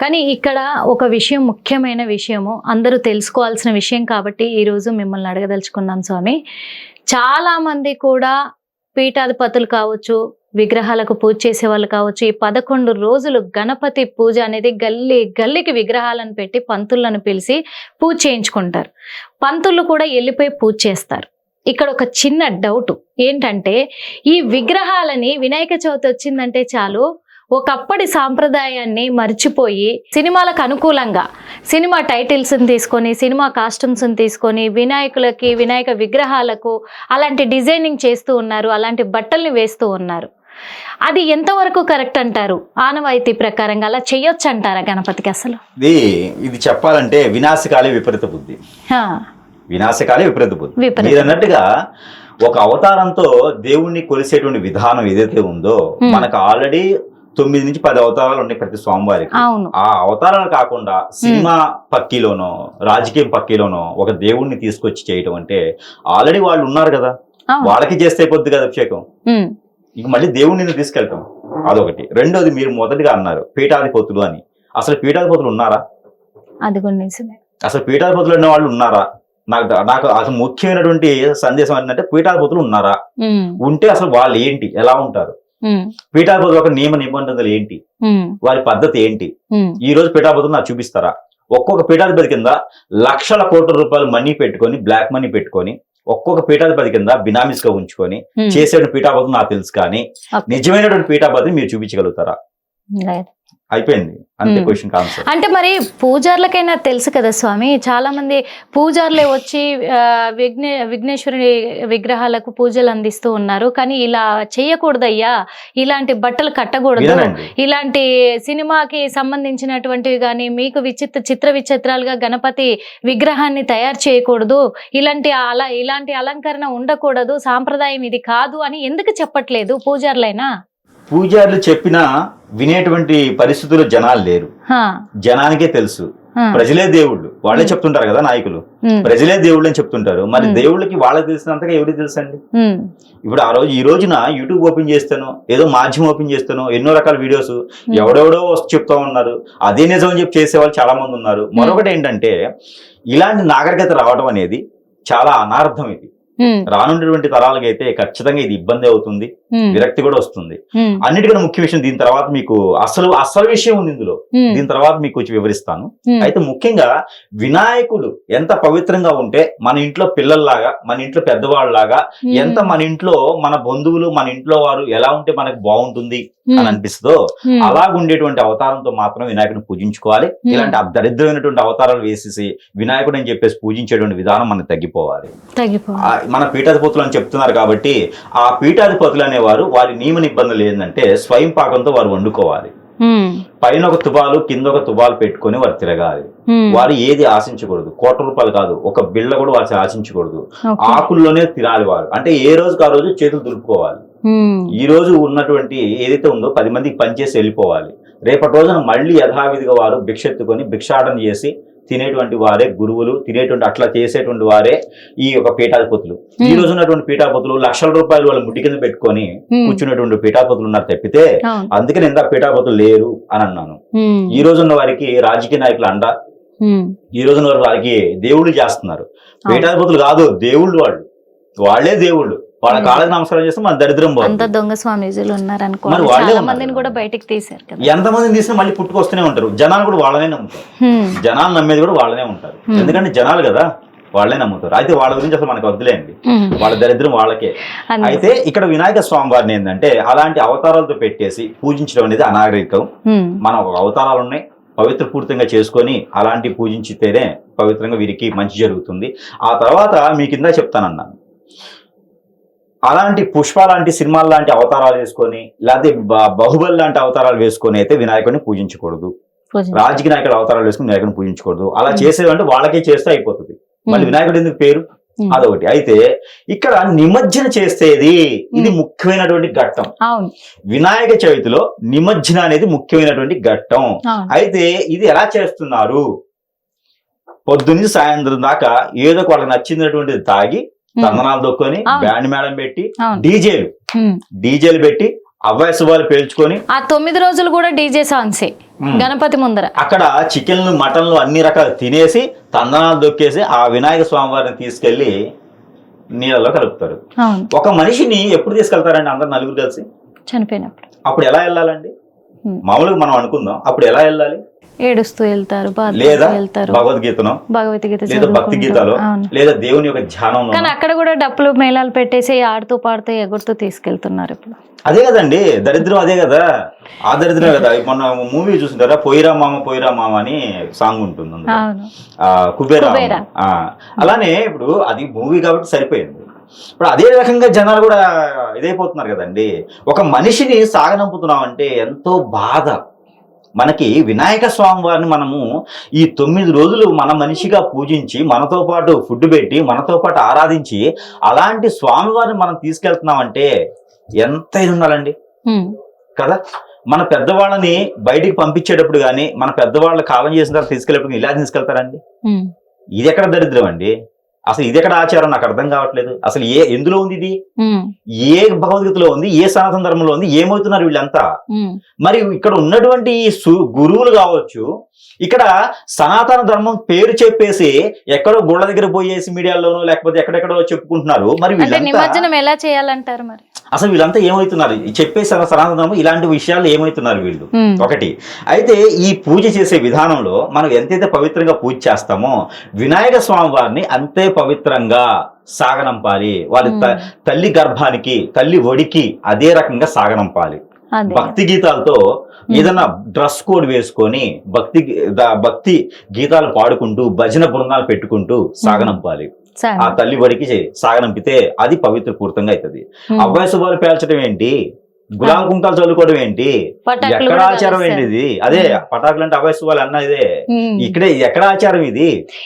కానీ ఇక్కడ ఒక విషయం ముఖ్యమైన విషయము అందరూ తెలుసుకోవాల్సిన విషయం కాబట్టి ఈరోజు మిమ్మల్ని అడగదలుచుకున్నాం స్వామి. చాలామంది కూడా పీఠాధిపతులు కావచ్చు విగ్రహాలకు పూజ చేసే వాళ్ళు కావచ్చు ఈ పదకొండు రోజులు గణపతి పూజ అనేది గల్లీ గల్లీకి విగ్రహాలను పెట్టి పంతులను పిలిచి పూజ చేయించుకుంటారు. పంతులు కూడా వెళ్ళిపోయి పూజ చేస్తారు. ఇక్కడ ఒక చిన్న డౌట్ ఏంటంటే ఈ విగ్రహాలని వినాయక చవితి వచ్చిందంటే చాలు ఒకప్పటి సాంప్రదాయాన్ని మర్చిపోయి సినిమాలకు అనుకూలంగా సినిమా టైటిల్స్ని తీసుకొని సినిమా కాస్ట్యూమ్స్ని తీసుకొని వినాయకులకి వినాయక విగ్రహాలకు అలాంటి డిజైనింగ్ చేస్తూ ఉన్నారు అలాంటి బట్టల్ని వేస్తూ ఉన్నారు. అది ఎంతవరకు కరెక్ట్ అంటారు? ఆనవాయితీ ప్రకారంగా అలా చేయొచ్చు అంటారా గణపతికి అసలు? ఇది ఇది చెప్పాలంటే వినాశకాలే విపరీత బుద్ధి. వినాశకాలే విపరీత బుద్ధి. మీరు అన్నట్టుగా ఒక అవతారంతో దేవుణ్ణి కొలిసేటువంటి విధానం ఏదైతే ఉందో. మనకు ఆల్రెడీ తొమ్మిది నుంచి పది అవతారాలు ఉన్నాయి ప్రతి స్వామివారికి. ఆ అవతారాలు కాకుండా సినిమా పక్కిలోనో రాజకీయం పక్కిలోనో ఒక దేవుణ్ణి తీసుకొచ్చి చేయటం అంటే ఆల్రెడీ వాళ్ళు ఉన్నారు కదా. వాళ్ళకి చేస్తే పొద్దు కదా అభిషేకం. ఇక మళ్ళీ దేవుణ్ణి తీసుకెళ్ళటం అదొకటి. రెండోది మీరు మొదటిగా అన్నారు పీఠాధిపతులు అని. అసలు పీఠాధిపతులు ఉన్నారా? అది అసలు పీఠాధిపతులు అనే వాళ్ళు ఉన్నారా? నాకు నాకు అసలు ముఖ్యమైనటువంటి సందేశం ఏంటంటే పీఠాధిపతులు ఉన్నారా? ఉంటే అసలు వాళ్ళు ఏంటి? ఎలా ఉంటారు? పీఠాధిపతుల యొక్క నియమ నిబంధనలు ఏంటి? వారి పద్ధతి ఏంటి? ఈ రోజు పీఠాధిపతులు నాకు చూపిస్తారా? ఒక్కొక్క పీఠాధిపతి కింద లక్షల కోట్ల రూపాయలు మనీ పెట్టుకొని బ్లాక్ మనీ పెట్టుకొని ఒక్కొక్క పీఠాధిపతి కింద బినామీస్గా ఉంచుకొని. చేసే పీఠాపతులు నాకు తెలుసు కానీ. నిజమైనటువంటి పీఠాపతిని మీరు చూపించగలుగుతారా. అయిపోయింది. అంతే. Question answer. అంటే మరి పూజార్లకైనా తెలుసు కదా స్వామి? చాలా మంది పూజార్లే వచ్చి విఘ్నే విఘ్నేశ్వరుడి విగ్రహాలకు పూజలు అందిస్తూ ఉన్నారు. కానీ ఇలా చేయకూడదయ్యా. ఇలాంటి బట్టలు కట్టకూడదు. ఇలాంటి సినిమాకి సంబంధించినటువంటివి కానీ మీకు విచిత్ర చిత్ర విచిత్రాలుగా గణపతి విగ్రహాన్ని తయారు చేయకూడదు. ఇలాంటి అలా ఇలాంటి అలంకరణ ఉండకూడదు. సాంప్రదాయం ఇది కాదు అని ఎందుకు చెప్పట్లేదు పూజార్లైనా? పూజారులు చెప్పినా వినేటువంటి పరిస్థితుల్లో జనాలు లేరు. జనానికే తెలుసు. ప్రజలే దేవుళ్ళు. వాళ్ళే. చెప్తుంటారు కదా నాయకులు. ప్రజలే దేవుళ్ళు అని చెప్తుంటారు. మరి. దేవుళ్ళకి వాళ్ళకి తెలిసినంతగా ఎవరికి తెలుసండి? ఇప్పుడు ఆ రోజు ఈ రోజున యూట్యూబ్ ఓపెన్ చేస్తాను ఏదో మాధ్యమం ఓపెన్ చేస్తాను ఎన్నో రకాల వీడియోస్. ఎవడెవడో వస్తు చెప్తా ఉన్నారు. అదే నిజం అని చెప్పి చేసేవాళ్ళు చాలా మంది ఉన్నారు మరొకటి ఏంటంటే ఇలాంటి నాగరికత రావడం అనేది చాలా అనార్థం ఇది. రానున్నటువంటి తరాలకి అయితే ఖచ్చితంగా ఇది ఇబ్బంది అవుతుంది విరక్తి కూడా వస్తుంది. అన్నిటికన్నా ముఖ్య విషయం దీని తర్వాత మీకు అసలు అసలు విషయం ఉంది ఇందులో. దీని తర్వాత మీకు వచ్చి వివరిస్తాను. అయితే ముఖ్యంగా వినాయకుడు ఎంత పవిత్రంగా ఉంటే మన ఇంట్లో పిల్లల్లాగా మన ఇంట్లో పెద్దవాళ్ళలాగా ఎంత మన ఇంట్లో మన బంధువులు మన ఇంట్లో వారు ఎలా ఉంటే మనకు బాగుంటుంది అని అనిపిస్తుందో అలాగుండేటువంటి అవతారంతో మాత్రం వినాయకుడిని పూజించుకోవాలి. ఇలాంటి దరిద్రమైనటువంటి అవతారాలు వేసేసి వినాయకుడు అని చెప్పేసి పూజించేటువంటి విధానం మనకు తగ్గిపోవాలి. తగ్గిపో ఆ, మన పీఠాధిపతులు అని చెప్తున్నారు కాబట్టి ఆ పీఠాధిపతులు అనేవారు వారి నియమ నిబంధనలు ఏంటంటే స్వయం పాకంతో వారు వండుకోవాలి. పైన ఒక తుబాలు కింద ఒక తుబాలు పెట్టుకొని వారు తిరగాలి. వారు ఏది ఆశించకూడదు. కోట్ల రూపాయలు కాదు. ఒక బిళ్ళ కూడా వారు ఆశించకూడదు. ఆకుల్లోనే తినాలి వారు. అంటే ఏ రోజుకి ఆ రోజు చేతులు దులుపుకోవాలి. ఈ రోజు ఉన్నటువంటి ఏదైతే ఉందో పది మందికి పనిచేసి వెళ్ళిపోవాలి. రేపటి రోజున మళ్ళీ యథావిధిగా వారు భిక్షెత్తుకొని భిక్షాటన చేసి తినేటువంటి వారే గురువులు తినేటువంటి అట్లా చేసేటువంటి వారే ఈ యొక్క పీఠాధిపతులు. ఈ. రోజు ఉన్నటువంటి పీఠాధిపతులు లక్షల రూపాయలు వాళ్ళ ముడ్డి కింద పెట్టుకొని కూర్చున్నటువంటి పీఠాధిపతులు ఉన్నారు తప్పితే. అందుకని ఇందాక పీఠాధిపతులు లేరు అని అన్నాను. ఈ రోజు ఉన్న వారికి రాజకీయ నాయకులు అండ ఈ రోజున వారికి దేవుళ్ళు చేస్తున్నారు. పీఠాధిపతులు కాదు దేవుళ్ళు వాళ్ళు. వాళ్ళే దేవుళ్ళు. వాళ్ళ. కాళ్ళకి నమస్కారం చేస్తే మన దరిద్రం అంత దొంగ స్వామీజీలు ఉన్నారు అనుకో మరి వాళ్ళే చాలా ఉన్నారు మందిని. కూడా బయటికి తీశారు కదా. ఎంతమందిని తీసినా మళ్ళీ పుట్టుకొస్తూనే ఉంటారు. జనాలు కూడా వాళ్ళనే నమ్ముతారు. జనాలు నమ్మేది కూడా వాళ్ళనే ఉంటారు. ఎందుకంటే జనాలు కదా వాళ్ళే నమ్ముతారు. అయితే వాళ్ళ గురించి అసలు మనకు వద్దులేండి. వాళ్ళ దరిద్రం వాళ్ళకే. అంతే. అయితే ఇక్కడ వినాయక స్వామి వారిని ఏంటంటే అలాంటి అవతారాలతో పెట్టేసి పూజించడం అనేది అనాగరికం. ఉమ్, మనం ఒక అవతారాలు ఉన్నాయి పవిత్ర పూర్తంగా చేసుకొని అలాంటి పూజించితేనే పవిత్రంగా వీరికి మంచి జరుగుతుంది. ఆ తర్వాత మీ కింద చెప్తానన్నాను. అలాంటి పుష్ప లాంటి సినిమాల లాంటి అవతారాలు వేసుకొని లేకపోతే బ- బాహుబలి లాంటి అవతారాలు వేసుకొని అయితే వినాయకుడిని పూజించకూడదు. పూజ. రాజకీయ నాయకుడు అవతారాలు వేసుకుని వినాయకుడిని పూజించకూడదు. అలా. చేసేదంటే వాళ్ళకే చేస్తే అయిపోతుంది. మళ్ళీ వినాయకుడు ఎందుకు పేరు? అదొకటి. అయితే ఇక్కడ నిమజ్జన చేసేది ఇది. ముఖ్యమైనటువంటి ఘట్టం. వినాయక చవితిలో నిమజ్జన అనేది ముఖ్యమైనటువంటి ఘట్టం. అయితే ఇది ఎలా చేస్తున్నారు? పొద్దున్నీ సాయంత్రం దాకా ఏదో ఒక వాళ్ళకి నచ్చినటువంటిది తాగి ఉమ్, తందనాలు దొక్కొని. బ్యాండ్ మేళం పెట్టి డీజేలు. డీజేలు పెట్టి అవ్వాయి శుభాలు పేల్చుకొని ఆ తొమ్మిది రోజులు కూడా డీజే సాంగ్సే. గణపతి ముందర. అక్కడ చికెన్లు మటన్లు అన్ని రకాలు తినేసి తందనాలు దొక్కేసి ఆ వినాయక స్వామి వారిని తీసుకెళ్ళి నీళ్ళలో కలుపుతారు. ఒక మనిషిని ఎప్పుడు తీసుకెళ్తారండి అందరు నలుగురు కలిసి? చనిపోయినప్పుడు. అప్పుడు ఎలా వెళ్ళాలండి? మ్మ్. మామూలుగా మనం అనుకుందాం అప్పుడు ఎలా వెళ్ళాలి? ఏడుస్తూ వెళ్తారు లేదా వెళ్తారు. భగవద్గీతను భగవద్గీత లేదా. భక్తి గీతాలు లేదా దేవుని యొక్క ధ్యానంలో కానీ అక్కడ కూడా డప్పులు మేళాలు పెట్టేసి ఆడుతూ పాడుతూ ఎగురుతూ తీసుకెళ్తున్నారు ఇప్పుడు. అదే కదండి దరిద్రం అదే కదా. ఆ దరిద్రం కదా. మొన్న మూవీ చూసింటారా? పోయిరా మామ పోయిరా మామ అని సాంగ్ ఉంటుంది కుబేరా అలానే ఇప్పుడు అది మూవీ కాబట్టి సరిపోయింది. ఇప్పుడు అదే రకంగా జనాలు కూడా ఇదైపోతున్నారు కదండి. ఒక మనిషిని సాగనంపుతున్నామంటే ఎంతో బాధ. మనకి వినాయక స్వామి వారిని మనము ఈ తొమ్మిది రోజులు మన మనిషిగా పూజించి మనతో పాటు ఫుడ్ పెట్టి మనతో పాటు ఆరాధించి అలాంటి స్వామి వారిని మనం తీసుకెళ్తున్నామంటే ఎంత ఇది ఉండాలండి. కదా మన పెద్దవాళ్ళని బయటికి పంపించేటప్పుడు కానీ మన పెద్దవాళ్ళ కాలం చేసిన తర్వాత తీసుకెళ్ళేటప్పుడు ఇలా తీసుకెళ్తారండి. ఇది ఎక్కడ దరిద్రం అండి అసలు ఇది ఎక్కడ ఆచారం? నాకు అర్థం కావట్లేదు. అసలు ఏ ఎందులో ఉంది ఇది. ఏ భగవద్గీతలో ఉంది? ఏ సనాతన ధర్మంలో ఉంది? ఏమవుతున్నారు వీళ్ళంతా. మరి ఇక్కడ ఉన్నటువంటి గురువులు కావచ్చు ఇక్కడ సనాతన ధర్మం పేరు చెప్పేసి ఎక్కడో గుళ్ళ దగ్గర పోయేసి మీడియాలోనో లేకపోతే ఎక్కడెక్కడో చెప్పుకుంటున్నారు. మరి నిమజ్జనం ఎలా చేయాలంటారు మరి? అసలు వీళ్ళంతా ఏమవుతున్నారు? ఈ చెప్పే సన- సనాతన ధర్మం ఇలాంటి విషయాలు ఏమవుతున్నారు వీళ్ళు. ఒకటి. అయితే ఈ పూజ చేసే విధానంలో మనం ఎంతైతే పవిత్రంగా పూజ చేస్తామో వినాయక స్వామి వారిని అంతే పవిత్రంగా సాగనంపాలి. వాళ్ళ త- తల్లి గర్భానికి తల్లి ఒడికి అదే రకంగా సాగనంపాలి. భక్తి గీతాలతో ఏదైనా డ్రెస్ కోడ్ వేసుకొని భక్తి భక్తి గీతాలు పాడుకుంటూ భజన బృందాలు పెట్టుకుంటూ సాగనంపాలి. ఆ తల్లి ఒడికి చే- సాగనంపితే అది పవిత్ర పూర్తంగా అవుతుంది. అవ్వాయి శుభాలు పేల్చడం ఏంటి? గులాబీ కుంకాలు చల్లుకోవడం ఏంటి? ఎక్కడ కూడా ఆచారం. ఏంటి ఇది అదే పటాకులు అంటే అవ్వాయి శుభాలు అన్న ఇదే. ఇక్కడే ఎక్కడ ఆచారం ఇది?